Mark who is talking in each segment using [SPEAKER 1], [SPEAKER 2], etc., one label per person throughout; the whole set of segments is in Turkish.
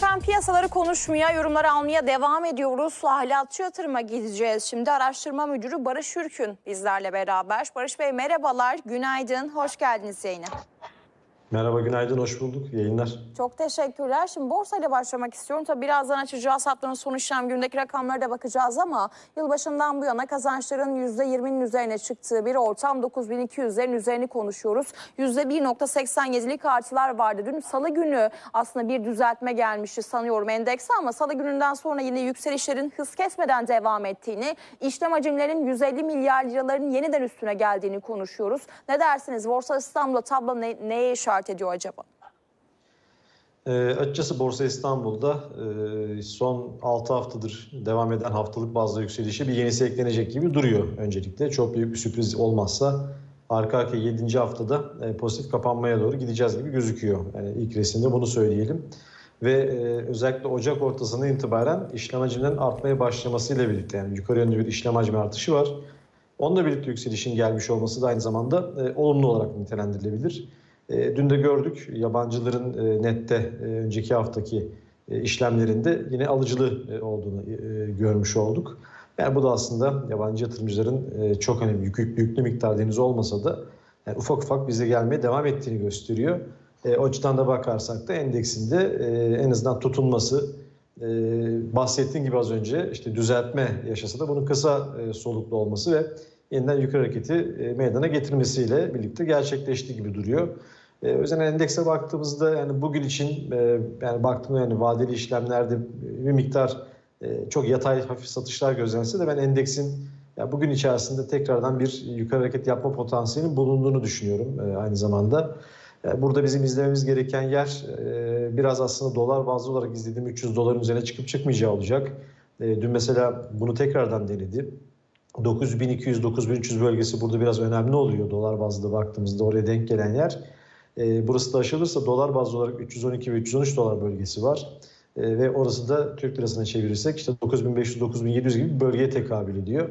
[SPEAKER 1] Efendim piyasaları konuşmaya, yorumları almaya devam ediyoruz. Ahlakçı yatırıma gideceğiz. Şimdi araştırma müdürü Barış Hürkün bizlerle beraber. Barış Bey merhabalar, günaydın, hoş geldiniz yayına.
[SPEAKER 2] Merhaba, günaydın, hoş bulduk. Yayınlar.
[SPEAKER 1] Çok teşekkürler. Şimdi borsayla başlamak istiyorum. Tabii birazdan açacağız haftanın son işlem günündeki rakamlara da bakacağız ama yılbaşından bu yana kazançların %20'nin üzerine çıktığı bir ortam 9200'lerin üzerini konuşuyoruz. %1.87'lik artılar vardı. Dün salı günü aslında bir düzeltme gelmişti sanıyorum endekse ama salı gününden sonra yine yükselişlerin hız kesmeden devam ettiğini, işlem hacimlerinin 150 milyar liraların yeniden üstüne geldiğini konuşuyoruz. Ne dersiniz? Borsa İstanbul'da tablo ne- neye işaret ediyor acaba?
[SPEAKER 2] Ee, açıkçası Borsa İstanbul'da e, son 6 haftadır devam eden haftalık bazda yükselişe bir yenisi eklenecek gibi duruyor öncelikle. Çok büyük bir sürpriz olmazsa arka arkaya 7. haftada e, pozitif kapanmaya doğru gideceğiz gibi gözüküyor. Yani ilk resimde bunu söyleyelim. Ve e, özellikle Ocak ortasına itibaren işlem hacminin artmaya başlamasıyla birlikte yani yukarı yönlü bir işlem hacmi artışı var. Onunla birlikte yükselişin gelmiş olması da aynı zamanda e, olumlu olarak nitelendirilebilir. E, dün de gördük yabancıların e, nette e, önceki haftaki işlemlerinde yine alıcılı olduğunu görmüş olduk. Yani bu da aslında yabancı yatırımcıların çok önemli yüklü, yüklü miktarda henüz olmasa da yani ufak ufak bize gelmeye devam ettiğini gösteriyor. E, o açıdan da bakarsak da endeksinde e, en azından tutunması e, bahsettiğim gibi az önce işte düzeltme yaşasa da bunun kısa e, soluklu olması ve yeniden yukarı hareketi e, meydana getirmesiyle birlikte gerçekleştiği gibi duruyor. E, o yüzden endekse baktığımızda yani bugün için e, yani baktığımda yani vadeli işlemlerde bir miktar e, çok yatay hafif satışlar gözlense de ben endeksin ya bugün içerisinde tekrardan bir yukarı hareket yapma potansiyelinin bulunduğunu düşünüyorum e, aynı zamanda. E, Burada bizim izlememiz gereken yer e, biraz aslında dolar bazlı olarak izlediğim 300 doların üzerine çıkıp çıkmayacağı olacak. E, Dün mesela bunu tekrardan denedi. 9200-9300 bölgesi burada biraz önemli oluyor dolar bazlı baktığımızda oraya denk gelen yer. E, burası da aşılırsa dolar bazlı olarak 312 ve 313 dolar bölgesi var. E, ve orası da Türk lirasına çevirirsek işte 9500-9700 gibi bir bölgeye tekabül ediyor.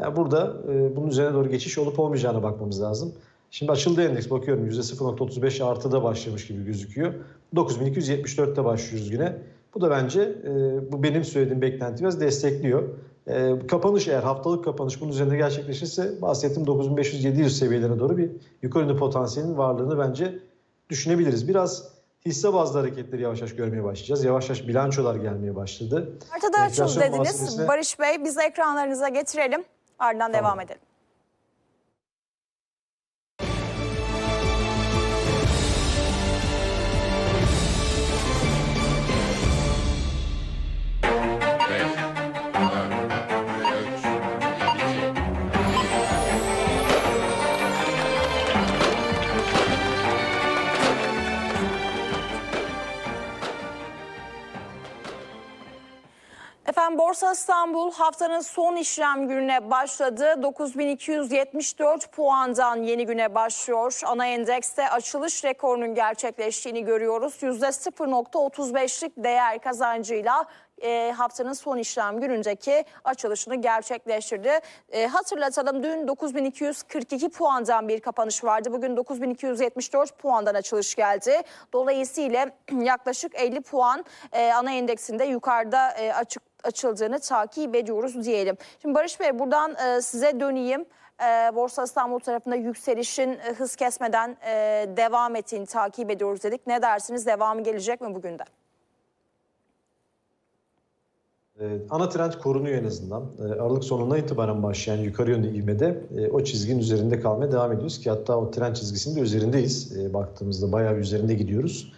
[SPEAKER 2] Yani burada e, bunun üzerine doğru geçiş olup olmayacağına bakmamız lazım. Şimdi açıldı endeks bakıyorum %0.35 artıda başlamış gibi gözüküyor. 9274'te başlıyoruz güne. Bu da bence e, bu benim söylediğim beklenti biraz destekliyor. E, kapanış eğer haftalık kapanış bunun üzerinde gerçekleşirse bahsettiğim 9500-700 seviyelerine doğru bir yukarı yönlü potansiyelin varlığını bence düşünebiliriz. Biraz hisse bazlı hareketleri yavaş yavaş görmeye başlayacağız. Yavaş yavaş bilançolar gelmeye başladı.
[SPEAKER 1] Açıldı
[SPEAKER 2] Enflasyon
[SPEAKER 1] dediniz.
[SPEAKER 2] muhasebesine-
[SPEAKER 1] Barış Bey biz ekranlarınıza getirelim. Ardından
[SPEAKER 2] Tamam.
[SPEAKER 1] devam edelim. Efendim Borsa İstanbul haftanın son işlem gününe başladı. 9274 puandan yeni güne başlıyor. Ana endekste açılış rekorunun gerçekleştiğini görüyoruz. %0.35'lik değer kazancıyla e, haftanın son işlem günündeki açılışını gerçekleştirdi. E, hatırlatalım dün 9242 puandan bir kapanış vardı. Bugün 9274 puandan açılış geldi. Dolayısıyla yaklaşık 50 puan e, ana endeksinde yukarıda e, açık açıldığını takip ediyoruz diyelim. Şimdi Barış Bey buradan e, size döneyim. E, Borsa İstanbul tarafında yükselişin e, hız kesmeden e, devam ettiğini takip ediyoruz dedik. Ne dersiniz? Devamı gelecek mi bugün de?
[SPEAKER 2] Ee, Ana trend korunuyor en azından. Ee, Aralık sonuna itibaren başlayan yukarı yönlü ivmede e, o çizginin üzerinde kalmaya devam ediyoruz ki hatta o trend çizgisinin de üzerindeyiz. E, Baktığımızda bayağı üzerinde gidiyoruz.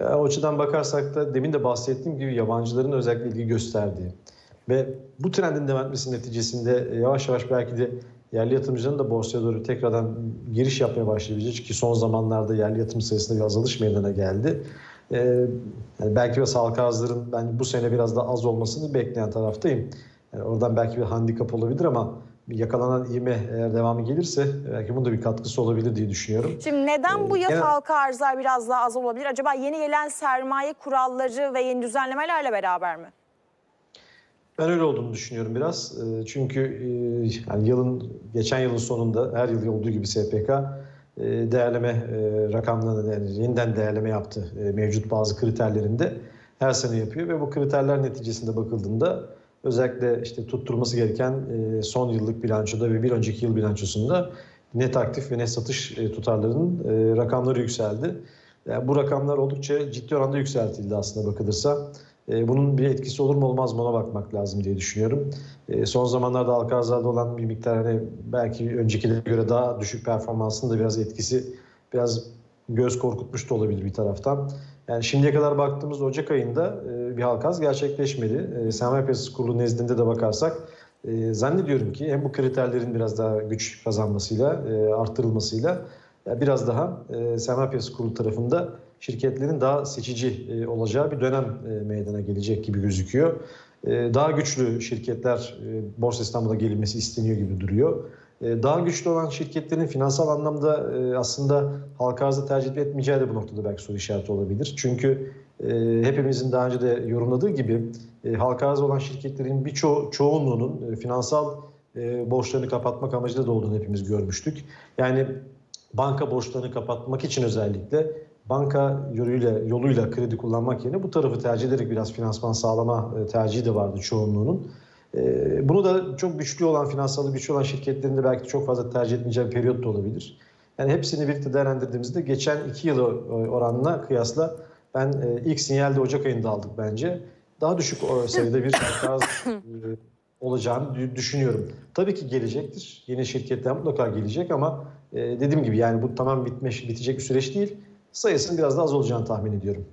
[SPEAKER 2] E, O açıdan bakarsak da demin de bahsettiğim gibi yabancıların özellikle ilgi gösterdiği ve bu trendin devam etmesi neticesinde e, yavaş yavaş belki de yerli yatırımcıların da borsaya doğru tekrardan giriş yapmaya başlayabilecek ki son zamanlarda yerli yatırım sayısında bir azalış meydana geldi. Ee, yani belki biraz halka arzların ben bu sene biraz daha az olmasını bekleyen taraftayım. Yani oradan belki bir handikap olabilir ama yakalanan ivme eğer devamı gelirse belki bunun da bir katkısı olabilir diye düşünüyorum.
[SPEAKER 1] Şimdi neden bu yaz
[SPEAKER 2] genel-
[SPEAKER 1] halka arzlar biraz daha az olabilir? Acaba yeni gelen sermaye kuralları ve yeni düzenlemelerle beraber mi?
[SPEAKER 2] Ben öyle olduğunu düşünüyorum biraz. Ee, Çünkü e, yani yılın geçen yılın sonunda her yıl olduğu gibi SPK e, değerleme e, rakamlarını yani yeniden değerleme yaptı mevcut bazı kriterlerinde. her sene yapıyor ve bu kriterler neticesinde bakıldığında özellikle işte tutturması gereken e, son yıllık bilançoda ve bir önceki yıl bilançosunda net aktif ve net satış e, tutarlarının e, rakamları yükseldi. Yani bu rakamlar oldukça ciddi oranda yükseltildi aslında bakılırsa. Bunun bir etkisi olur mu olmaz mı ona bakmak lazım diye düşünüyorum. Son zamanlarda halka arzlarda olan bir miktar hani belki öncekilere göre daha düşük performansın da biraz etkisi biraz göz korkutmuş da olabilir bir taraftan. Yani şimdiye kadar baktığımız Ocak ayında e, bir halka arz gerçekleşmedi. E, Sermaye Piyasası Kurulu nezdinde de bakarsak e, zannediyorum ki hem bu kriterlerin biraz daha güç kazanmasıyla, e, arttırılmasıyla biraz daha e, Sermaye Piyasası Kurulu tarafında şirketlerin daha seçici e, olacağı bir dönem e, meydana gelecek gibi gözüküyor. Daha güçlü şirketler Borsa İstanbul'a gelinmesi isteniyor gibi duruyor. E, daha güçlü olan şirketlerin finansal anlamda e, aslında halka arzda tercih etmeyeceği de bu noktada belki soru işareti olabilir. Çünkü e, hepimizin daha önce de yorumladığı gibi e, halka arz olan şirketlerin birçoğu çoğunluğunun finansal borçlarını kapatmak amacıyla da olduğunu hepimiz görmüştük. Yani banka borçlarını kapatmak için özellikle banka yoluyla, yoluyla kredi kullanmak yerine bu tarafı tercih ederek biraz finansman sağlama tercihi de vardı çoğunluğunun. E, Bunu da çok güçlü olan, finansalı güçlü olan şirketlerin de belki çok fazla tercih etmeyeceği bir periyot da olabilir. Yani hepsini birlikte değerlendirdiğimizde geçen iki yıl oranına kıyasla ben e, ilk sinyalde Ocak ayında aldık bence. Daha düşük sayıda bir arz e, olacağını dü- düşünüyorum. Tabii ki gelecektir. Yeni şirketler mutlaka gelecek ama e, dediğim gibi yani bu tamam bitmiş, bitecek bir süreç değil. Sayısının biraz daha az olacağını tahmin ediyorum.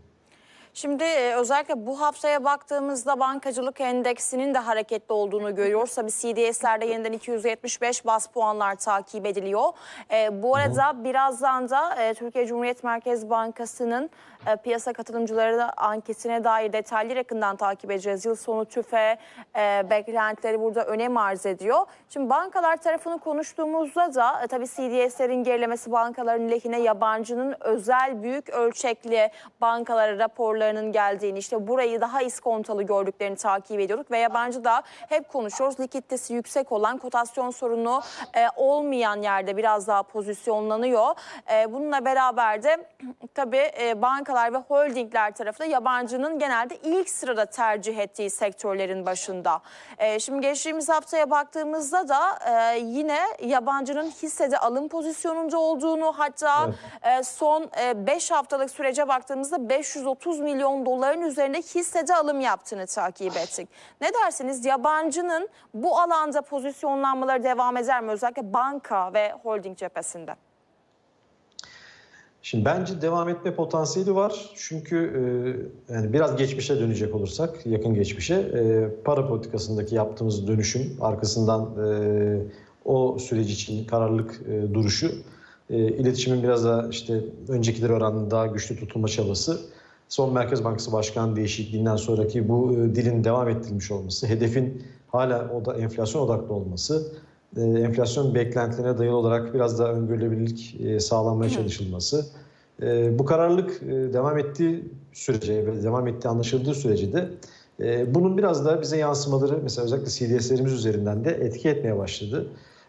[SPEAKER 1] Şimdi e, özellikle bu haftaya baktığımızda bankacılık endeksinin de hareketli olduğunu görüyoruz. Tabii CDS'lerde yeniden 275 bas puanlar takip ediliyor. E, bu arada birazdan da e, Türkiye Cumhuriyet Merkez Bankası'nın e, piyasa katılımcıları da anketine dair detaylı yakından takip edeceğiz. Yıl sonu tüfe e, beklentileri burada önem arz ediyor. Şimdi bankalar tarafını konuştuğumuzda da e, tabii CDS'lerin gerilemesi bankaların lehine yabancının özel büyük ölçekli bankalara raporlarının geldiğini işte burayı daha iskontalı gördüklerini takip ediyorduk ve yabancı da hep konuşuyoruz. Likiditesi yüksek olan kotasyon sorunu e, olmayan yerde biraz daha pozisyonlanıyor. E, bununla beraber de tabii e, bankalar ve holdingler tarafı da yabancının genelde ilk sırada tercih ettiği sektörlerin başında. E, şimdi geçtiğimiz haftaya baktığımızda da e, yine yabancının hissede alım pozisyonunda olduğunu hatta e, son 5 haftalık sürece baktığımızda 530 milyon doların üzerinde hissede alım yaptığını takip ettik. Ne dersiniz yabancının bu alanda pozisyonlanmaları devam eder mi özellikle banka ve holding cephesinde?
[SPEAKER 2] Şimdi bence devam etme potansiyeli var. Çünkü e, yani biraz geçmişe dönecek olursak, yakın geçmişe e, para politikasındaki yaptığımız dönüşüm arkasından e, o süreç için kararlılık e, duruşu, e, iletişimin biraz da işte öncekileri oranında daha güçlü tutulma çabası, son Merkez Bankası Başkanı değişikliğinden sonraki bu e, dilin devam ettirilmiş olması, hedefin hala o da enflasyon odaklı olması, e, enflasyon beklentilerine dayalı olarak biraz daha öngörülebilirlik e, sağlanmaya çalışılması. E, Bu kararlılık e, devam ettiği sürece ve devam ettiği anlaşıldığı sürece de e, bunun biraz daha bize yansımaları mesela özellikle CDS'lerimiz üzerinden de etki etmeye başladı.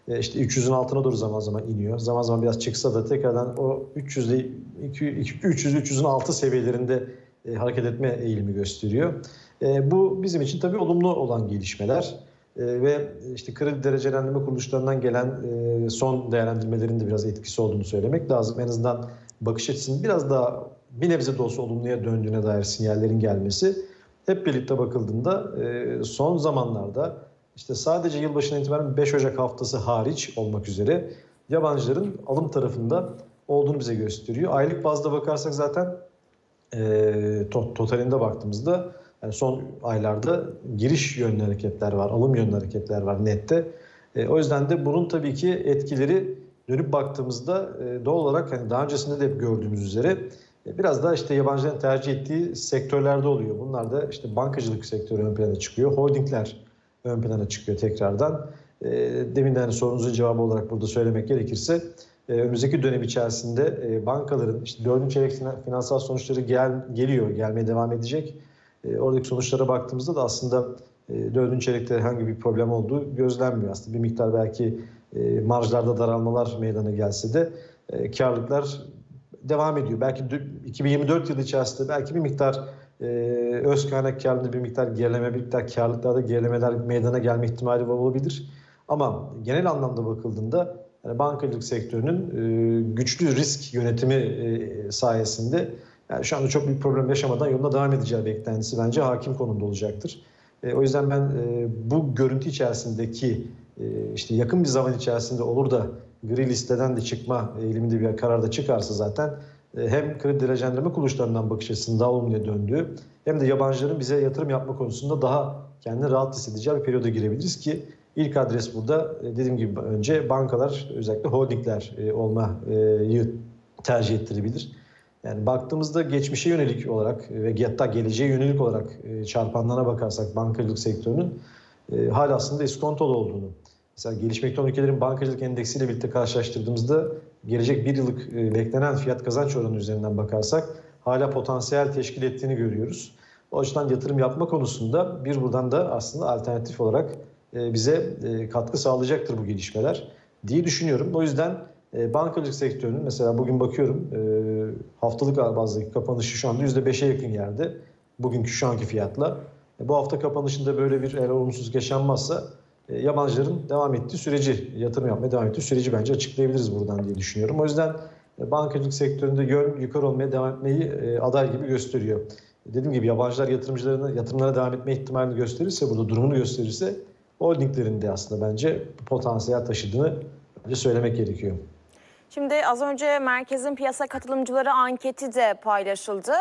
[SPEAKER 2] E, İşte 300'ün altına doğru zaman zaman iniyor. Zaman zaman biraz çıksa da tekrardan o 300'de 300-300'ün altı seviyelerinde e, hareket etme eğilimi gösteriyor. E, Bu bizim için tabii olumlu olan gelişmeler. E, ve işte kredi derecelendirme kuruluşlarından gelen e, son değerlendirmelerin de biraz etkisi olduğunu söylemek lazım. En azından bakış açısının biraz daha bir nebze de olsa olumluya döndüğüne dair sinyallerin gelmesi hep birlikte bakıldığında e, son zamanlarda işte sadece yılbaşından itibaren 5 Ocak haftası hariç olmak üzere yabancıların alım tarafında olduğunu bize gösteriyor. Aylık bazda bakarsak zaten e, to- totalinde baktığımızda yani son aylarda giriş yönlü hareketler var, alım yönlü hareketler var nette. E, o yüzden de bunun tabii ki etkileri dönüp baktığımızda e, doğal olarak hani daha öncesinde de hep gördüğümüz üzere e, biraz daha işte yabancıların tercih ettiği sektörlerde oluyor. Bunlar da işte bankacılık sektörü ön plana çıkıyor, holdingler ön plana çıkıyor tekrardan. E, demin de hani sorunuzun cevabı olarak burada söylemek gerekirse e, önümüzdeki dönem içerisinde e, bankaların işte dördüncü çeyrek finan- finansal sonuçları gel, geliyor, gelmeye devam edecek. E, oradaki sonuçlara baktığımızda da aslında e, dördüncü çeyrekte herhangi bir problem olduğu gözlenmiyor. Aslında bir miktar belki e, marjlarda daralmalar meydana gelse de e, karlılıklar devam ediyor. Belki dü- 2024 yılı içerisinde belki bir miktar e, öz kaynak karlılığında bir miktar gerileme, bir miktar karlılıklarda gerilemeler meydana gelme ihtimali olabilir. Ama genel anlamda bakıldığında yani bankacılık sektörünün güçlü risk yönetimi sayesinde yani şu anda çok büyük problem yaşamadan yoluna devam edeceği beklentisi bence hakim konumda olacaktır. E, o yüzden ben e, bu görüntü içerisindeki e, işte yakın bir zaman içerisinde olur da gri listeden de çıkma eğiliminde bir kararda çıkarsa zaten e, hem kredi derecelendirme kuruluşlarından bakış açısının daha olumluya döndüğü hem de yabancıların bize yatırım yapma konusunda daha kendini rahat hissedeceği bir periyoda girebiliriz ki ilk adres burada e, dediğim gibi önce bankalar özellikle holdingler e, olmayı tercih ettirebilir. Yani baktığımızda geçmişe yönelik olarak ve hatta geleceğe yönelik olarak e, çarpanlarına bakarsak bankacılık sektörünün e, hala aslında iskontolu olduğunu. Mesela gelişmekte olan ülkelerin bankacılık endeksiyle birlikte karşılaştırdığımızda gelecek bir yıllık e, beklenen fiyat kazanç oranı üzerinden bakarsak hala potansiyel teşkil ettiğini görüyoruz. O açıdan yatırım yapma konusunda bir buradan da aslında alternatif olarak e, bize e, katkı sağlayacaktır bu gelişmeler diye düşünüyorum. O yüzden e, bankacılık sektörünün mesela bugün bakıyorum e, haftalık bazdaki kapanışı şu anda %5'e yakın yerde bugünkü şu anki fiyatla. E, bu hafta kapanışında böyle bir eğer olumsuzluk yaşanmazsa e, yabancıların devam ettiği süreci, yatırım yapmaya devam ettiği süreci bence açıklayabiliriz buradan diye düşünüyorum. O yüzden e, bankacılık sektöründe yön yukarı olmaya devam etmeyi e, aday gibi gösteriyor. Dediğim gibi yabancılar yatırımcılarına yatırımlara devam etme ihtimalini gösterirse, burada durumunu gösterirse holdinglerin de aslında bence potansiyel taşıdığını bence söylemek gerekiyor.
[SPEAKER 1] Şimdi az önce merkezin piyasa katılımcıları anketi de paylaşıldı.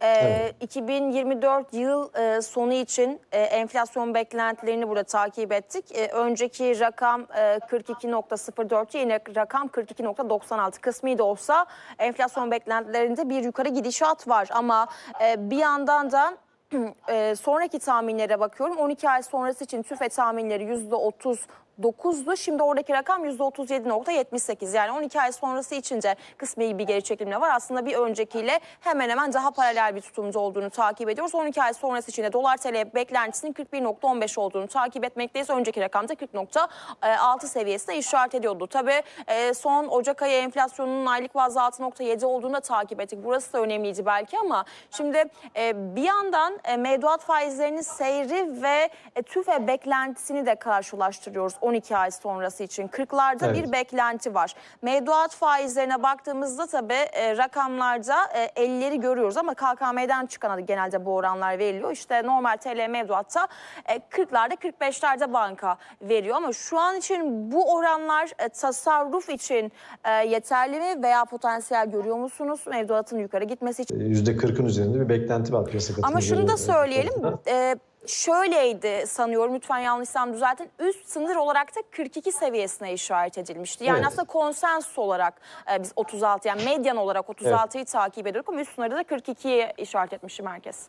[SPEAKER 1] Ee,
[SPEAKER 2] Evet.
[SPEAKER 1] 2024 yıl e, sonu için e, enflasyon beklentilerini burada takip ettik. E, önceki rakam e, 42.04, yine rakam 42.96. Kısmi de olsa enflasyon beklentilerinde bir yukarı gidişat var. Ama e, bir yandan da e, sonraki tahminlere bakıyorum. 12 ay sonrası için TÜFE tahminleri %30 9'du. Şimdi oradaki rakam %37.78. Yani 12 ay sonrası için de kısmi bir geri çekilme var. Aslında bir öncekiyle hemen hemen daha paralel bir tutumda olduğunu takip ediyoruz. 12 ay sonrası için de dolar TL beklentisinin 41.15 olduğunu takip etmekteyiz. Önceki rakamda 40.6 seviyesinde işaret ediyordu. Tabii e, son Ocak ayı enflasyonunun aylık bazda 6.7 olduğunu da takip ettik. Burası da önemliydi belki ama şimdi e, bir yandan e, mevduat faizlerinin seyri ve TÜFE beklentisini de karşılaştırıyoruz 12 ay sonrası için. 40'larda
[SPEAKER 2] Evet.
[SPEAKER 1] bir beklenti var. Mevduat faizlerine baktığımızda tabii e, rakamlarda e, 50'leri görüyoruz ama KKM'den çıkan genelde bu oranlar veriliyor. İşte normal TL mevduatta e, 40'larda 45'lerde banka veriyor ama şu an için bu oranlar e, tasarruf için e, yeterli mi veya potansiyel görüyor musunuz mevduatın yukarı gitmesi için?
[SPEAKER 2] %40'ın üzerinde bir beklenti var piyasa
[SPEAKER 1] Ama şunu da söyleyelim. e, şöyleydi sanıyorum lütfen yanlışsam düzeltin. Üst sınır olarak da 42 seviyesine işaret edilmişti. Yani
[SPEAKER 2] Evet.
[SPEAKER 1] aslında konsensus olarak e, biz 36 yani medyan olarak 36'yı takip ediyorduk ama üst sınırda da 42'ye işaret etmişti merkez.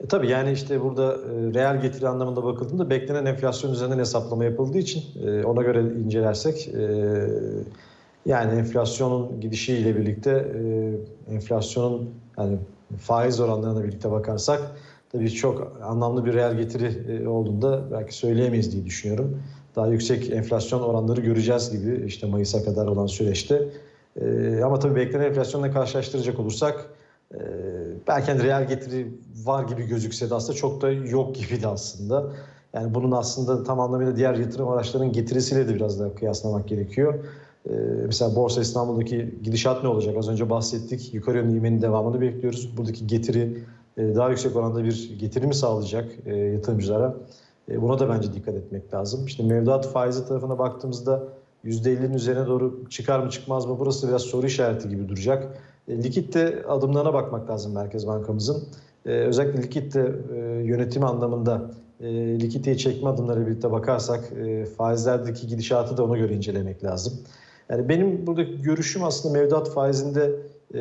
[SPEAKER 2] E, tabii yani işte burada e, reel getiri anlamında bakıldığında beklenen enflasyon üzerinden hesaplama yapıldığı için e, ona göre incelersek e, yani enflasyonun gidişiyle birlikte e, enflasyonun yani faiz oranlarına birlikte bakarsak tabii çok anlamlı bir reel getiri e, olduğunda belki söyleyemeyiz diye düşünüyorum. Daha yüksek enflasyon oranları göreceğiz gibi işte Mayıs'a kadar olan süreçte. E, ama tabii beklenen enflasyonla karşılaştıracak olursak ee, belki hani reel getiri var gibi gözükse de aslında çok da yok gibiydi aslında. Yani bunun aslında tam anlamıyla diğer yatırım araçlarının getirisiyle de biraz daha kıyaslamak gerekiyor. Ee, mesela Borsa İstanbul'daki gidişat ne olacak? Az önce bahsettik. Yukarı yönlü ivmenin devamını bekliyoruz. Buradaki getiri e, daha yüksek oranda bir getiri mi sağlayacak e, yatırımcılara? E, Buna da bence dikkat etmek lazım. İşte mevduat faizi tarafına baktığımızda %50'nin üzerine doğru çıkar mı çıkmaz mı? Burası biraz soru işareti gibi duracak. E, Likitte adımlarına bakmak lazım Merkez Bankamızın. E, özellikle likitte e, yönetimi anlamında e, likiditeyi çekme adımları birlikte bakarsak e, faizlerdeki gidişatı da ona göre incelemek lazım. Yani benim buradaki görüşüm aslında mevduat faizinde e,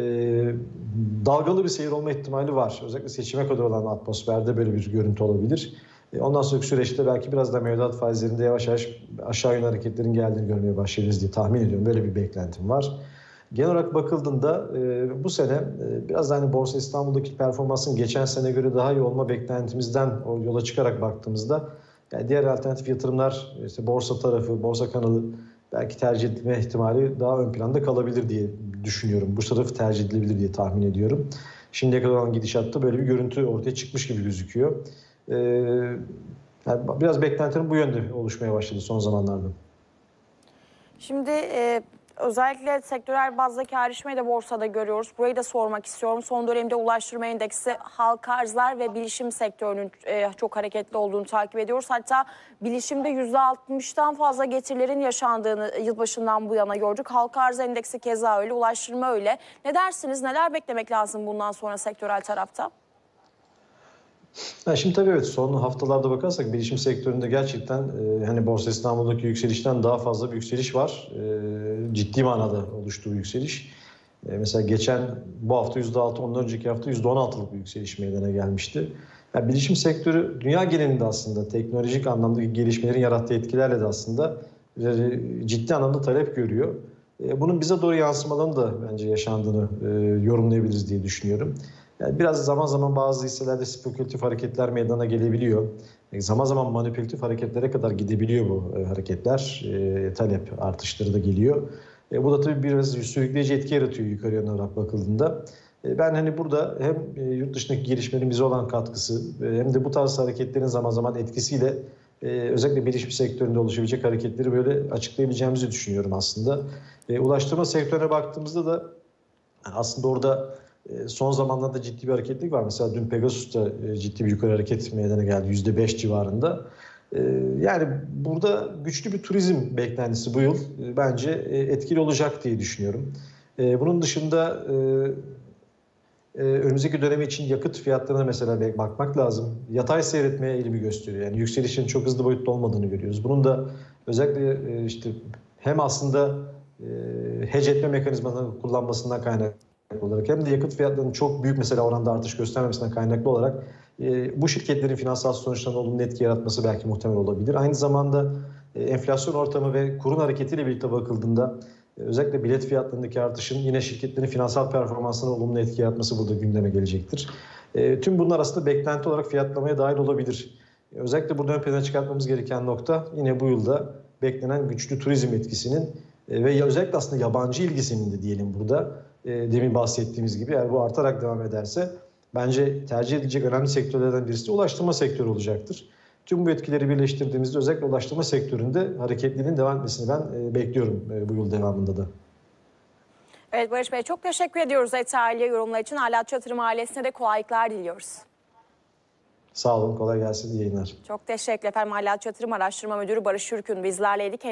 [SPEAKER 2] dalgalı bir seyir olma ihtimali var. Özellikle seçime kadar olan atmosferde böyle bir görüntü olabilir. E, ondan sonraki süreçte belki biraz da mevduat faizlerinde yavaş yavaş aşağı yönlü hareketlerin geldiğini görmeye başlayacağız diye tahmin ediyorum. Böyle bir beklentim var. Genel olarak bakıldığında e, bu sene e, biraz da hani Borsa İstanbul'daki performansın geçen sene göre daha iyi olma beklentimizden o yola çıkarak baktığımızda yani diğer alternatif yatırımlar işte borsa tarafı, borsa kanalı belki tercih edilme ihtimali daha ön planda kalabilir diye düşünüyorum. Bu tarafı tercih edilebilir diye tahmin ediyorum. şimdiye kadar olan gidişatta böyle bir görüntü ortaya çıkmış gibi gözüküyor. Ee, yani biraz beklentilerin bu yönde oluşmaya başladı son zamanlarda.
[SPEAKER 1] Şimdi e, özellikle sektörel bazdaki ayrışmayı da borsada görüyoruz. Burayı da sormak istiyorum. Son dönemde ulaştırma endeksi halka arzlar ve bilişim sektörünün e, çok hareketli olduğunu takip ediyoruz. Hatta bilişimde %60'tan fazla getirilerin yaşandığını yılbaşından bu yana gördük. Halka arz endeksi keza öyle, ulaştırma öyle. Ne dersiniz? Neler beklemek lazım bundan sonra sektörel tarafta?
[SPEAKER 2] Ha, şimdi tabii evet son haftalarda bakarsak bilişim sektöründe gerçekten e, hani Borsa İstanbul'daki yükselişten daha fazla bir yükseliş var. E, ciddi manada oluştu bu yükseliş. E, mesela geçen bu hafta %6, ondan önceki hafta %16'lık bir yükseliş meydana gelmişti. Yani bilişim sektörü dünya genelinde aslında teknolojik anlamdaki gelişmelerin yarattığı etkilerle de aslında ciddi anlamda talep görüyor. E, bunun bize doğru yansımalarını da bence yaşandığını e, yorumlayabiliriz diye düşünüyorum. Yani biraz zaman zaman bazı hisselerde spekülatif hareketler meydana gelebiliyor. E, zaman zaman manipülatif hareketlere kadar gidebiliyor bu e, hareketler. E, talep artışları da geliyor. E, bu da tabii biraz sürükleyici etki yaratıyor yukarı olarak bakıldığında. E, ben hani burada hem yurt dışındaki gelişmelerin bize olan katkısı hem de bu tarz hareketlerin zaman zaman etkisiyle özellikle bilişim sektöründe oluşabilecek hareketleri böyle açıklayabileceğimizi düşünüyorum aslında. Ulaştırma sektörüne baktığımızda da aslında orada son zamanlarda ciddi bir hareketlik var. Mesela dün Pegasus'ta e, ciddi bir yukarı hareket meydana geldi. %5 civarında. E, Yani burada güçlü bir turizm beklentisi bu yıl e, bence e, etkili olacak diye düşünüyorum. E, Bunun dışında önümüzdeki dönemi için yakıt fiyatlarına mesela bakmak lazım. Yatay seyretmeye eğilimi gösteriyor. Yani yükselişin çok hızlı boyutta olmadığını görüyoruz. Bunun da özellikle işte hem aslında e, hedge etme mekanizmasını kullanmasından kaynaklı olarak hem de yakıt fiyatlarının çok büyük mesela oranda artış göstermemesinden kaynaklı olarak e, bu şirketlerin finansal sonuçlarına olumlu etki yaratması belki muhtemel olabilir. Aynı zamanda e, enflasyon ortamı ve kurun hareketiyle birlikte bakıldığında e, özellikle bilet fiyatlarındaki artışın yine şirketlerin finansal performansına olumlu etki yaratması burada gündeme gelecektir. E, tüm bunlar aslında beklenti olarak fiyatlamaya dahil olabilir. E, özellikle burada ön plana çıkartmamız gereken nokta yine bu yılda beklenen güçlü turizm etkisinin e, ve özellikle aslında yabancı ilgisinin de diyelim burada e, demin bahsettiğimiz gibi eğer bu artarak devam ederse bence tercih edilecek önemli sektörlerden birisi de ulaştırma sektörü olacaktır. Tüm bu etkileri birleştirdiğimizde özellikle ulaştırma sektöründe hareketliliğin devam etmesini ben e, bekliyorum e, bu yıl devamında da.
[SPEAKER 1] Evet Barış Bey çok teşekkür ediyoruz detaylı yorumlar için. Alat Yatırım ailesine de kolaylıklar diliyoruz.
[SPEAKER 2] Sağ olun, kolay gelsin, iyi yayınlar.
[SPEAKER 1] Çok teşekkür efendim. Alat Yatırım Araştırma Müdürü Barış Yürkün bizlerleydik.